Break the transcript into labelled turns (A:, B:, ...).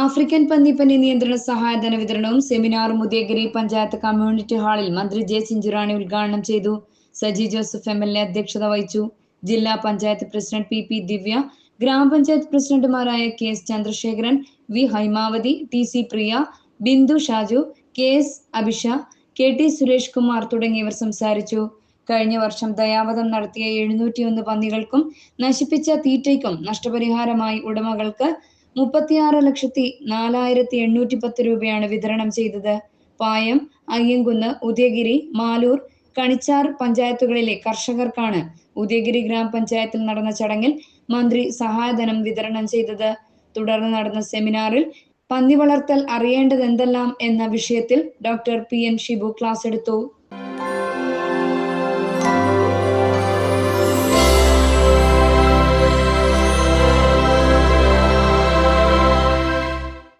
A: African പന്നിപ്പനി നിയന്ത്രണ സഹായധന വിതരണവും സെമിനാറും Udayagiri panchayat community ഹാളിൽ മന്ത്രി ജെ ചിഞ്ചുറാണി ഉദ്ഘാടനം ചെയ്തു. Saji Joseph M L A അധ്യക്ഷത വഹിച്ചു. ജില്ലാ panchayat president P P Divya ഗ്രാമപഞ്ചായത്ത് പ്രസിഡന്റുമാരായ K S Chandrasekharan V Hymavathi T C Priya Bindu Shaju K S Abhisha K T Suresh Kumar തുടങ്ങിയവർ സംസാരിച്ചു. കഴിഞ്ഞ വർഷം ദയാവധം നടത്തിയ എഴുന്നൂറ്റിയൊന്ന് പന്നികൾക്കും നശിപ്പിച്ച തീറ്റയ്ക്കും നഷ്ടപരിഹാരമായി ഉടമകൾക്ക് മുപ്പത്തിയാറ് ലക്ഷത്തി നാലായിരത്തി എണ്ണൂറ്റി പത്ത് രൂപയാണ് വിതരണം ചെയ്തത്. പായം അയ്യങ്കുന്ന് ഉദയഗിരി മാലൂർ കണിച്ചാർ പഞ്ചായത്തുകളിലെ കർഷകർക്കാണ് ഉദയഗിരി ഗ്രാമപഞ്ചായത്തിൽ നടന്ന ചടങ്ങിൽ മന്ത്രി സഹായധനം വിതരണം ചെയ്തത്. തുടർന്ന് നടന്ന സെമിനാറിൽ പന്നി വളർത്തൽ അറിയേണ്ടത് എന്തെല്ലാം എന്ന വിഷയത്തിൽ doctor P N Shibu class എടുത്തു.